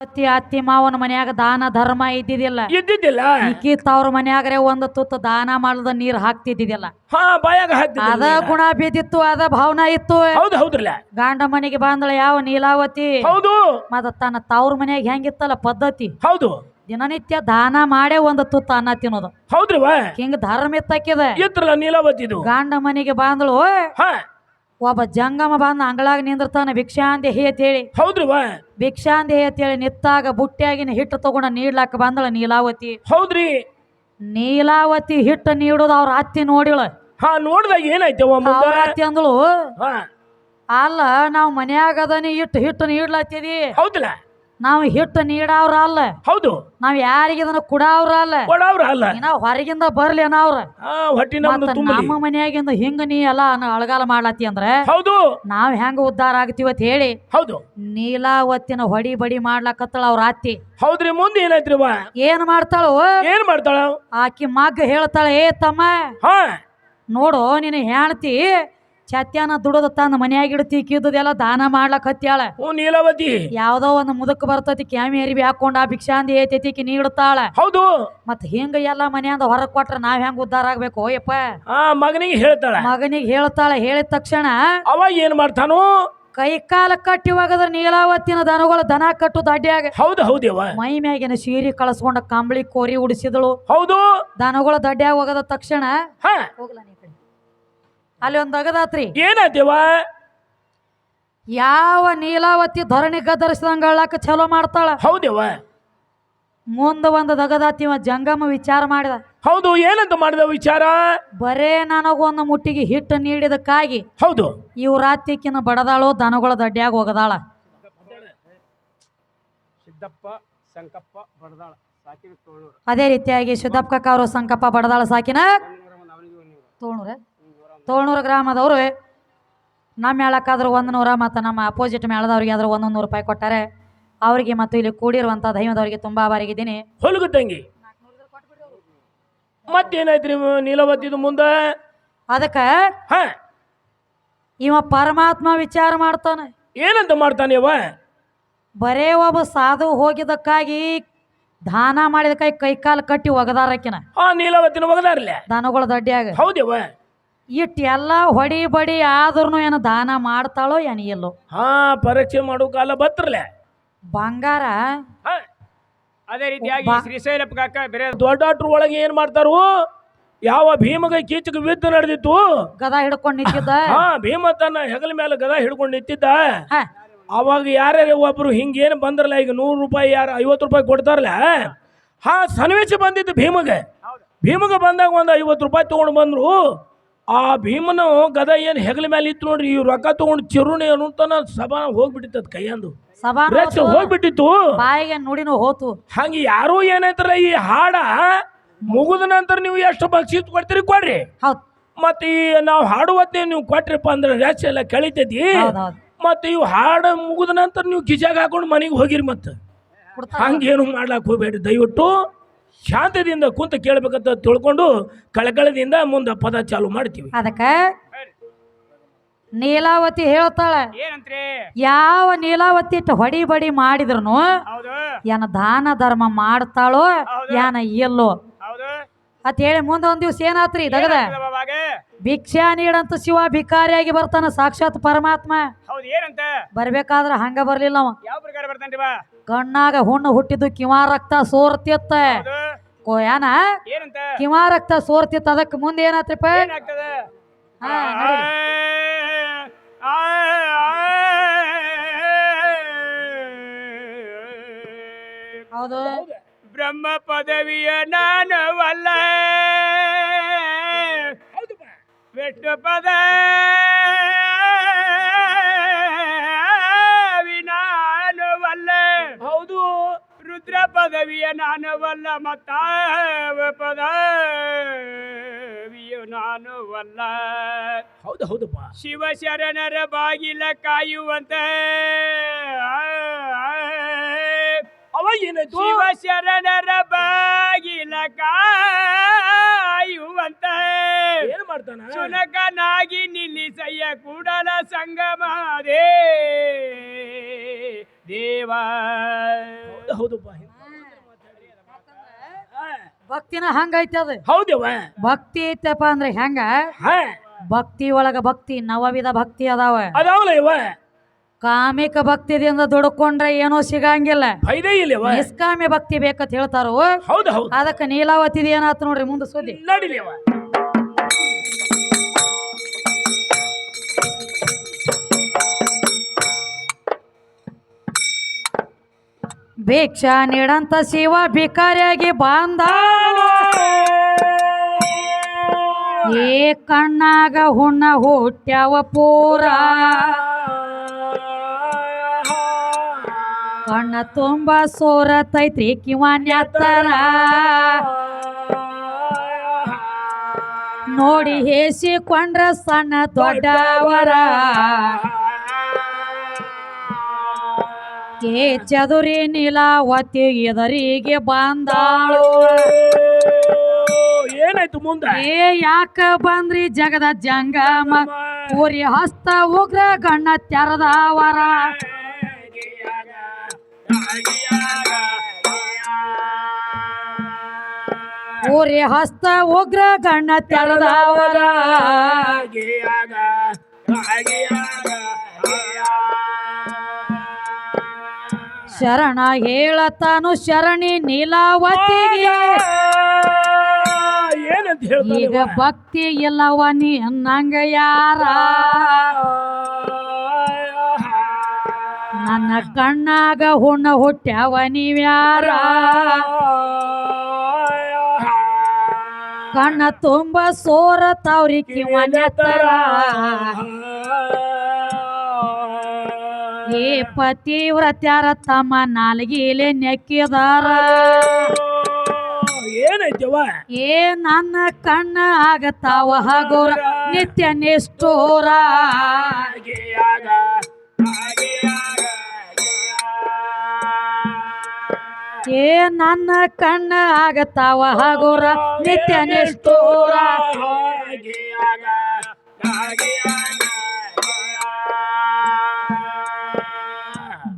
ಅತ್ತಿ ಅತ್ತಿ ಮಾವನ ಮನ್ಯಾಗ ದಾನ ಧರ್ಮ ಇದ್ದಿದ್ದಿಲ್ಲ. ಇದ್ದಿದ್ದಿಲ್ಲ? ಈಕಿ ತವ್ರ ಮನ್ಯಾಗ್ರೆ ಒಂದು ತುತ್ತು ದಾನ ಮಾಡದ ನೀರ್ ಹಾಕ್ತಿದ್ದಿದ್ದಿಲ್ಲ. ಹಾ ಬಾಯಾಗ ಅದ ಗುಣ ಬಿದ್ದಿತ್ತು ಅದ ಭಾವನಾ ಇತ್ತು. ಹೌದು ಹೌದ್ರಲ್ಲ. ಗಂಡ ಮನೆಗೆ ಬಂದಳ ಯಾವ ನೀಲಾವತಿ? ಹೌದು. ಮತ್ತ ತನ್ನ ತವ್ರ ಮನ್ಯಾಗ ಹೆಂಗಿತ್ತಲ್ಲ ಪದ್ಧತಿ? ಹೌದು. ದಿನನಿತ್ಯ ದಾನ ಮಾಡೇ ಒಂದು ತುತ್ತು ಅನ್ನ ತಿನ್ನೋದು. ಹೌದ್ರಿ ಹಿಂಗ್ ಧರ್ಮ ಇತ್ತಕ್ಕಿದೆ. ಇತ್ರಲ್ಲ ನೀಲಾವತಿದು. ಗಂಡ ಮನೆಗೆ ಬಂದಳು ಹಾ. ಒಬ್ಬ ಜಂಗಮ ಬಂದ ಅಂಗಳಾಗ ನಿಂದಿರ್ತಾನೆ ಭಿಕ್ಷಾಂದಿ ಹೇ ಹೇಳಿ. ಹೌದ್ರಿವ ಭಿಕ್ಷಾಂದಿ ಹೇ ಹೇಳಿ ನಿತ್ತಾಗ ಬುಟ್ಟಿಯಾಗಿನ ಹಿಟ್ಟು ತಗೊಂಡ ನೀಡ್ಲಾಕ ಬಂದಳ ನೀಲಾವತಿ. ಹೌದ್ರಿ. ನೀಲಾವತಿ ಹಿಟ್ಟು ನೀಡೋದು ಅವ್ರ ಅತ್ತಿ ನೋಡಿಳ. ಹಾ ನೋಡಿದಾಗ ಏನಾಯ್ತು ಅವ್ರ ಅತ್ತಿ ಅಂದಳು ಅಲ್ಲ ನಾವು ಮನ್ಯಾಗ ಅದನಿ ಇಟ್ಟು ಹಿಟ್ಟು ನೀಡ್ಲತ್ತಿದಿ ಹೌದಲ್ಲ ನಾವು ಹಿಟ್ಟು ನೀಡವ್ರ ಅಲ್ಲ. ಹೌದು. ನಾವ್ ಯಾರಿಗೆ ಇದನ್ನ ಕುಡವ್ರ ಅಲ್ಲ. ಕೊಡವ್ರ ಅಲ್ಲ. ಇನ್ನ ಹೊರಗಿಂದ ಬರ್ಲಿ ಅವ್ರ ಹಾ ಹೊಟ್ಟಿನ ನಮ್ಮ ಮನೆಯಾಗಿಂದ ಹಿಂಗ ನೀ ಎಲ್ಲ ಅಳಗಾಲ ಮಾಡ್ಲತ್ತಿ ಅಂದ್ರೆ ಹೌದು. ನಾವ್ ಹೆಂಗ ಉದ್ಧಾರ ಆಗ್ತೀವಿ ಅಂತ ಹೇಳಿ ಹೌದು. ನೀಲಾವತ್ತಿನ ಹೊಡಿ ಬಡಿ ಮಾಡ್ಲಕತ್ತಳ ಅವ್ರ ಆತಿ ಹೌದ್ರಿ ಮುಂದೆ ವಾ ಏನ್ ಮಾಡ್ತಾಳು? ಏನ್ ಮಾಡ್ತಾಳ? ಆಕಿ ಮಗ್ಗ ಹೇಳ್ತಾಳೆ ಏ ತಮ್ಮ ಹಾ. ನೋಡು ನೀನು ಹೆಣ್ತಿ ಚತ್ಯಾನ ದುಡದ ತಂದ ಮನ್ಯಾಗ ಇಡ್ತಿ ಕಿದ್ದದೆಲ್ಲ ದಾನ ಮಾಡ್ಲಕ್ ಹತ್ಯಾಳ. ಓ ನೀಲಾವತಿ. ಯಾವ್ದೋ ಒಂದು ಮುದಕ್ ಬರ್ತತಿ ಕ್ಯಾಮಿ ಅರಿವಿ ಹಾಕೊಂಡ ಆ ಭಿಕ್ಷಾಂದಿ ಏತೈತಿ ನೀಡ್ತಾಳ. ಹೌದು. ಮತ್ ಹಿಂಗ ಎಲ್ಲ ಮನ್ಯಾಂದ ಹೊರಗ್ ಕೊಟ್ರ ನಾವ್ ಹೆಂಗ್ ಉದ್ದಾರ ಆಗ್ಬೇಕು ಓಯಪ್ಪ ಆ ಮಗನಿಗೆ ಹೇಳ್ತಾಳ. ಮಗನಿಗೆ ಹೇಳ್ತಾಳ ಹೇಳಿದ ತಕ್ಷಣ ಅವ ಏನ್ ಮಾಡ್ತಾನು? ಕೈ ಕಾಲ ಕಟ್ಟಿ ಹೋಗದ್ರ ನೀಲಾವತ್ತಿನ ದನಗಳ ದನ ಕಟ್ಟುದ ದಡ್ಡಿಯಾಗ ಹೌದು ಹೌದೇವ ಮೈ ಮ್ಯಾಗಿನ ಸೀರೆ ಕಳಸ್ಕೊಂಡ ಕಂಬಳಿ ಕೋರಿ ಉಡಿಸಿದಳು. ಹೌದು. ದನಗಳ ದಡ್ಡಿಯಾಗ ಹೋಗದ ತಕ್ಷಣ ಹೋಗ್ಲ ನೀ. ಅಲ್ಲಿ ಒಂದು ಅಗದಾತ್ರಿ. ಏನಾದ್ಯವ ಯಾವ ನೀಲಾವತಿ ಧರಣಿ ಗದರಿಸಿದಂಗ ಅಳ್ಳಾಕ ಚಲೋ ಮಾಡ್ತಾಳ? ಹೌದೇವ ಮುಂದ ಒಂದು ದಗದಾತಿವ ಜಂಗಮ ವಿಚಾರ ಮಾಡಿದ. ಹೌದು ಏನಂತ ಮಾಡಿದ ವಿಚಾರ? ಬರೇ ನನಗೊಂದು ಮುಟ್ಟಿಗೆ ಹಿಟ್ಟು ನೀಡಿದಕ್ಕಾಗಿ ಹೌದು. ಇವ್ ರಾತ್ರಿಕಿನ ಬಡದಾಳು ದನಗಳ ದಡ್ಡ್ಯಾಗ ಹೋಗದಾಳ. ಸಿದ್ದಪ್ಪ ಸಂಕಪ್ಪ ಬಡದಾಳ ಸಾಕಿನ ಅದೇ ರೀತಿಯಾಗಿ ಸಿದ್ದಪ್ಪ ಕಾರು ಸಂಕಪ್ಪ ಬಡದಾಳ ಸಾಕಿನ ತೋಳ್ನೂರ. ತೋಳ್ನೂರ ಗ್ರಾಮದವರು ನಮ್ಮ ಮೇಳಕ್ಕಾದ್ರೂ ಒಂದು ನೂರ ಮತ್ತು ನಮ್ಮ ಅಪೋಸಿಟ್ ಮೇಳದವ್ರಿಗೆ ಆದರೂ ಒಂದೊಂದು ನೂರು ರೂಪಾಯಿ ಕೊಟ್ಟಾರೆ ಅವರಿಗೆ ಮತ್ತು ಇಲ್ಲಿ ಕೂಡಿರುವಂಥ ದೈವದವರಿಗೆ ತುಂಬ ಆಭಾರಿಗಿದ್ದೀನಿ ಹೊಲಗು ತಂಗಿ. ಮತ್ತೇನಾಯ್ತ್ರಿ ನೀವು ನೀಲವತ್ತಿದು ಮುಂದ? ಅದಕ್ಕೆ ಹಾ. ಇವ ಪರಮಾತ್ಮ ವಿಚಾರ ಮಾಡ್ತಾನೆ. ಏನಂತ ಮಾಡ್ತಾನೆವ ಬರೇ ಒಬ್ಬ ಸಾಧು ಹೋಗಿದ್ದಕ್ಕಾಗಿ ದಾನ ಮಾಡಿದಕ್ಕಾಗಿ ಕೈ ಕಾಲು ಕಟ್ಟಿ ಒಗದಾರಕಿನ ಆ ನೀಲವತ್ತಿನ ಒಗದಾರ್ಲೆ? ದಡ್ಡಿಯಾಗ ದಡ್ಡ್ಯಾಗ. ಹೌದೇವ ಇಟ್ಟು ಎಲ್ಲ ಹೊಡಿ ಬಡಿ ಆದ್ರೂ ಏನು ದಾನ ಮಾಡ್ತಾಳೋ ಏನು ಎಲ್ಲೋ ಹಾ ಪರೀಕ್ಷೆ ಮಾಡೋ ಕಾಲ ಬತ್ರಲೆ ಬಂಗಾರ? ಹಾ ಅದೇ ರೀತಿಯಾಗಿ ಬಾ- ಶ್ರೀಶೈಲಪ್ಪ ಕಾಕ ಬೇರೆ ದೊಡ್ಡಾಟ್ರ ಒಳಗೆ ಏನ್ ಮಾಡ್ತಾರು? ಯಾವ ಭೀಮಗ ಕೀಚಕ ಯುದ್ಧ ನಡೆದಿತ್ತು? ಗದ ಹಿಡ್ಕೊಂಡು ನಿಂತಿದ್ದ? ಹಾ ಭೀಮ ತನ್ನ ಹೆಗಲ ಮೇಲೆ ಗದ ಹಿಡ್ಕೊಂಡು ನಿಂತಿದ್ದ? ಹ, ಅವಾಗ ಯಾರ್ಯಾರು ಒಬ್ರು ಹಿಂಗೇನು ಬಂದ್ರಲ್ಲ ಈಗ ನೂರು ರೂಪಾಯಿ ಯಾರು ಐವತ್ತು ರೂಪಾಯಿ ಕೊಡ್ತಾರಲ್ಲ? ಹಾ ಸನ್ನಿವೇಶ ಬಂದಿತ್ತು ಭೀಮಗೆ. ಭೀಮಗ ಬಂದಾಗ ಒಂದು ಐವತ್ತು ರೂಪಾಯಿ ತೊಗೊಂಡು ಬಂದ್ರು. ಆ ಭೀಮನು ಗದ ಏನು ಹೆಗಲ ಮೇಲೆ ಇತ್ತು ನೋಡ್ರಿ ಈ ರೊಕ್ಕ ತಗೊಂಡು ಚಿರುಣಿ ಅನ್ನುತ್ತಾನ ಸಭಾ ಹೋಗ್ಬಿಟ್ಟಿತ್ತು ಕೈಯಂದು. ಸಭಾ ರಚ ಹೋಗ್ಬಿಟ್ಟಿತ್ತು. ಬಾಯಿಗೆ ನುಡಿನೂ ಹೋತು. ಹಂಗೆ ಯಾರು ಏನಾಯ್ತಾರ ಈ ಹಾಡ ಮುಗಿದ ನಂತರ ನೀವು ಎಷ್ಟು ಬಕ್ಷಿ ಕೊಡ್ತೀರಿ ಕೊಡ್ರಿ. ಹೌದು. ಮತ್ತೆ ಈ ನಾವು ಹಾಡುವತ್ತೆ ನೀವು ಕೊಟ್ರಿಪ್ಪ ಅಂದ್ರೆ ರೆಚ್ಚ ಎಲ್ಲ ಕಳಿತೈತಿ. ಮತ್ತೆ ಇವು ಹಾಡು ಮುಗಿದ ನಂತರ ನೀವು ಕಿಶಾಗ ಹಾಕೊಂಡು ಮನೆಗೆ ಹೋಗಿರಿ ಮತ್ತೆ. ಹಂಗೇನು ಮಾಡ್ಲಾಕ್ ಹೋಗ್ಬೇಡಿ ದಯವಿಟ್ಟು ಶಾಂತದಿಂದ ಕುಂತ ಕೇಳಬೇಕಂತ ತಿಳ್ಕೊಂಡು ಕಳಕಳದಿಂದ ಮುಂದೆ ಪದ ಚಾಲು ಮಾಡ್ತೀವಿ. ಅದಕ್ಕ ನೀಲಾವತಿ ಹೇಳ್ತಾಳೆ ಏನಂತ್ರಿ? ಯಾವ ನೀಲಾವತಿ ಇಟ್ಟು ಹೊಡಿ ಬಡಿ ಮಾಡಿದ್ರು ಹೌದು. ಏನ ದಾನ ಧರ್ಮ ಮಾಡ್ತಾಳೋ ಏನ ಇಲ್ಲೋ. ಅತ್ ಹೇಳಿ ಮುಂದೆ ಒಂದ್ ದಿವ್ಸ ಏನಾತ್ರಿ ದಗದ? ಭಿಕ್ಷಾ ನೀಡಂತ ಶಿವ ಭಿಕಾರಿಯಾಗಿ ಬರ್ತಾನ ಸಾಕ್ಷಾತ್ ಪರಮಾತ್ಮ. ಹೌದು ಏನಂತ? ಬರ್ಬೇಕಾದ್ರ ಹಂಗ ಬರ್ಲಿಲ್ಲ ಅವ. ಕಣ್ಣಾಗ ಹುಣ್ಣು ಹುಟ್ಟಿದ್ದು ಕಿವಾ ರಕ್ತ ಸೋರ್ತಿತ್ತ. ಏನ ಏನಂತ ಕಿವಾ ರಕ್ತ ಸೋರ್ತಿತ್ತ ಅದಕ್ಕೆ ಮುಂದೆ ಏನಾತ್ರಿಪ್ಪ ಏನಾಗ್ತದೆ ಹಾ, ನಡೀರಿ. ಹೌದು ಬ್ರಹ್ಮ ಪದವಿಯ ನಾನವಲ್ಲ ವಿಷ್ಣು ಪದ ರುದ್ರ ಪದವಿಯ ನಾನವಲ್ಲ ಮತ್ತ ಪದವಿಯು ನಾನುವಲ್ಲ. ಹೌದು ಹೌದಪ್ಪ. ಶಿವಶರಣರ ಬಾಗಿಲ ಕಾಯುವಂತೆ. ಅವ ಏನಾಯ್ತು ಶಿವಶರಣರ ಬಾಗಿಲ ಕಾಯುವಂತ. ಏನ್ ಮಾಡ್ತಾನ? ಸುನಕನಾಗಿ ನಿಲ್ಲಿಸಯ್ಯ ಕೂಡಲ ಸಂಗಮದೇ ದೇವ. ಹೌದಪ್ಪ. ಭಕ್ತಿನ ಹಂಗೈತೆ ಅದು. ಹೌದವ ಭಕ್ತಿ ಐತಪ್ಪ ಅಂದ್ರೆ ಹೆಂಗ? ಭಕ್ತಿ ಒಳಗ ಭಕ್ತಿ ನವವಿಧ ಭಕ್ತಿ ಅದಾವ. ಅದಾವಲ್ಲ ಇವ. ಕಾಮಿಕ ಭಕ್ತಿದಿಂದ ದುಡ್ಕೊಂಡ್ರೆ ಏನೋ ಸಿಗಂಗಿಲ್ಲ. ನಿಷ್ಕಾಮ್ಯ ಭಕ್ತಿ ಬೇಕಂತ ಹೇಳ್ತಾರೋ? ಅದಕ್ಕೆ ನೀಲಾವತಿ ಏನಾಯ್ತು ನೋಡ್ರಿ ಮುಂದೆ ಸುದ್ದಿ. ಭಿಕ್ಷಾ ನೀಡಂತ ಶಿವ ಭಿಕಾರಿಯಾಗಿ ಬಂದ. ಏ ಕಣ್ಣಾಗ ಹುಣ್ಣ ಹುಟ್ಟ್ಯಾವ ಪೂರ. ಕಣ್ಣ ತುಂಬ ಸೋರತೈತ್ರಿ ಕಿವಾನ್ಯತ್ತರ. ನೋಡಿ ಹೇಸಿಕೊಂಡ್ರ ಸಣ್ಣ ದೊಡ್ಡವರ. ಏ ಚದುರಿ ನೀಲಾವತಿ ಎದರಿಗೆ ಬಂದಾಳು. ಮುಂದ. ಏ ಯಾಕ ಬಂದ್ರಿ ಜಗದ ಜಂಗಮ? ಊರಿ ಹಸ್ತ ಉಗ್ರ ಗಣ್ಣ ತೆರದವರ ಊರಿ ಹಸ್ತ ಉಗ್ರ ಗಣ್ಣ ತೆರದವರ ಶರಣ ಹೇಳತಾನು ಶರಣಿ ನೀಲಾವತಿಗೆ. ಏನಂತ ಈಗ ಭಕ್ತಿ ಇಲ್ಲವ ನೀ ಅನ್ನಂಗ ಯಾರ? ನನ್ನ ಕಣ್ಣಾಗ ಹುಣ್ಣ ಹುಟ್ಟ್ಯಾವ ನೀವ್ಯಾರ? ಕಣ್ಣ ತುಂಬ ಸೋರ ತವ್ರಿ ಕಿವನ್ಯತರ ಏ ಪತಿವ್ರತ್ಯಾರ ತಮ್ಮ ನಾಲ್ಗಿಲೆ ನೆಕ್ಕಿದಾರ. ಏನೈತವ ಏ ನನ್ನ ಕಣ್ಣ ಆಗತಾವ ಹಗೋರ ನಿತ್ಯ ನಿಷ್ಠೂರ ಏ ನನ್ನ ಕಣ್ಣ ಆಗತಾವ ಹಗೋರ ನಿತ್ಯ ನಿಷ್ಠೂರ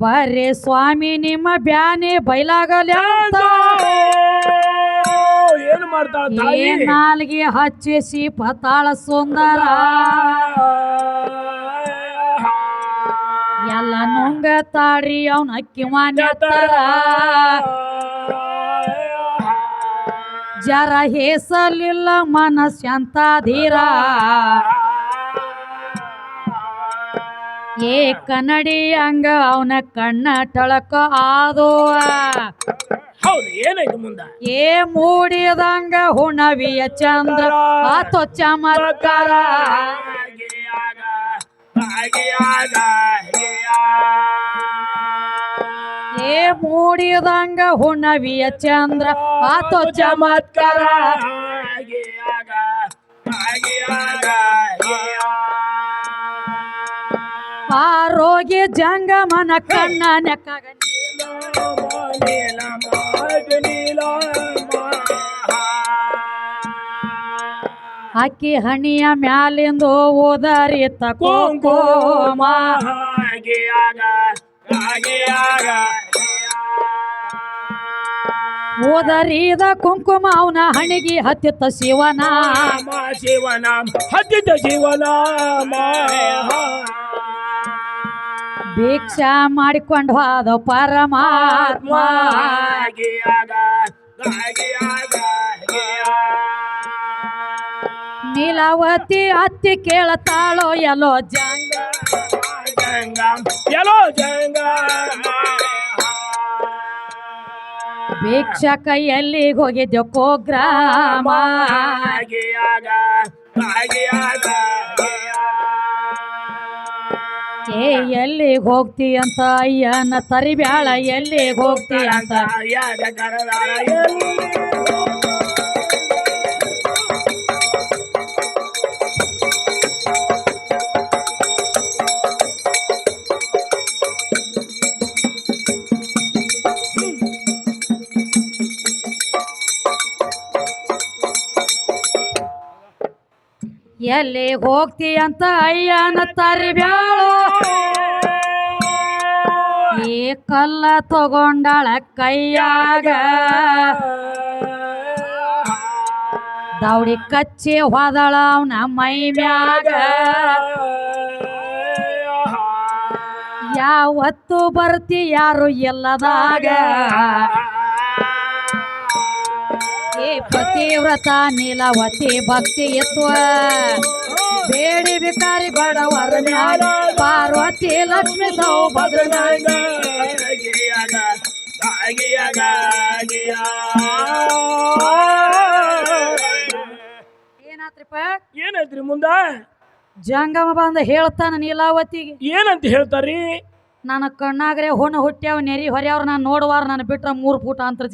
ಬರ್ರಿ ಸ್ವಾಮಿ ನಿಮ್ಮ ಬ್ಯಾನೆ ಏನು ಮಾಡ್ತಾಳ ತಾಯಿ? ನಾಲ್ಗೆ ಹಚ್ಚಿಸಿ ಪತಾಳ ಸುಂದರ. ಎಲ್ಲ ನುಂಗ ತಾಡ್ರಿ ಅವನ ಮಾಡ್ತಾರ ಜರ ಹೇಸಲಿಲ್ಲ ಮನಸ್ಸಂತ ಧೀರ. ಏ ಕನ್ನಡಿ ಹಂಗ ಅವನ ಕಣ್ಣ ಟಳಕ ಆದೋ ಹೌದು ಏ ಮೂಡಿದಂಗ ಹುಣವಿಯ ಚಂದ್ರ ಆತೋ ಚಮತ್ಕಾರ ಏ ಮೂಡಿದಂಗ ಹುಣವಿಯ ಚಂದ್ರ ಆತೋ ಚಮತ್ಕಾರ ಆರೋಗ್ಯ ಜಂಗಮನ ಕಣ್ಣ ನೆಕ್ಕಾಗ ಅಕ್ಕಿ ಹಣಿಯ ಮ್ಯಾಲಿಂದು ಓದರಿತ ಕುಂಕುಮ ಓದರಿದ ಕುಂಕುಮ ಅವನ ಹಣಿಗೆ ಹತ್ತಿತ್ತ ಶಿವನ ಶಿವನಾಮ ಹತ್ತಿದ ಶಿವನಾಮ. ಭಿಕ್ಷಾ ಮಾಡಿಕೊಂಡು ಹೋದ ಪರಮಾತ್ಮ. ನೀಲಾವತಿ ಅತ್ತಿ ಕೇಳತಾಳೋ ಎಲ್ಲೋ ಜಂಗ. ಎಲ್ಲೋ ಜಂಗ. ಭಿಕ್ಷ ಕೈಯಲ್ಲಿ ಹೋಗಿದ್ಯೋ ಕೋಗ್ರಾಮ. ಏ ಎಲ್ಲಿಗೆ ಹೋಗ್ತಿ ಅಂತ ಅಯ್ಯನ ತರಿಬ್ಯಾಳ ಎಲ್ಲಿ ಹೋಗ್ತಿ ಅಂತ ಎಲ್ಲಿ ಹೋಗ್ತಿ ಅಂತ ಅಯ್ಯನ ತರಿಬ್ಯಾಳು. ಈ ಕಲ್ಲ ತಗೊಂಡಳ ಕೈಯಾಗ. ದೌಡಿ ಕಚ್ಚಿ ಹೋದಳ ಅವನ ಮೈ ಮ್ಯಾಗ. ಯಾವತ್ತು ಬರ್ತಿ ಯಾರು ಎಲ್ಲದಾಗ ಪತಿವ್ರತ ನೀಲವತಿ ಭಕ್ತಿ ಎತ್ತುವ. ಬೇಡಿ ಬಿಕಾರಿ ಬಡವರ ಮ್ಯಾಗ ಪಾರ್ವತಿ ಲಕ್ಷ್ಮಿ ಸೌಭದ್ರನಾಗ ಏನಾತ್ರಿಪ್ಪ? ಏನೈತ್ರಿ ಮುಂದ? ಜಂಗಮ ಬಂದ ಹೇಳ್ತಾನ ನೀಲಾವತಿಗೆ. ಏನಂತ ಹೇಳ್ತಾರಿ ನನ್ನ ಕಣ್ಣಾಗ್ರೆ ಹೊಣ ಹುಟ್ಟ್ಯಾವ ನೆರಿ ಹೊರ್ಯಾವ್ರ ನಾನು ನೋಡುವಾರ ನಾನು ಬಿಟ್ರ ಮೂರು ಫೂಟ ಅಂತರ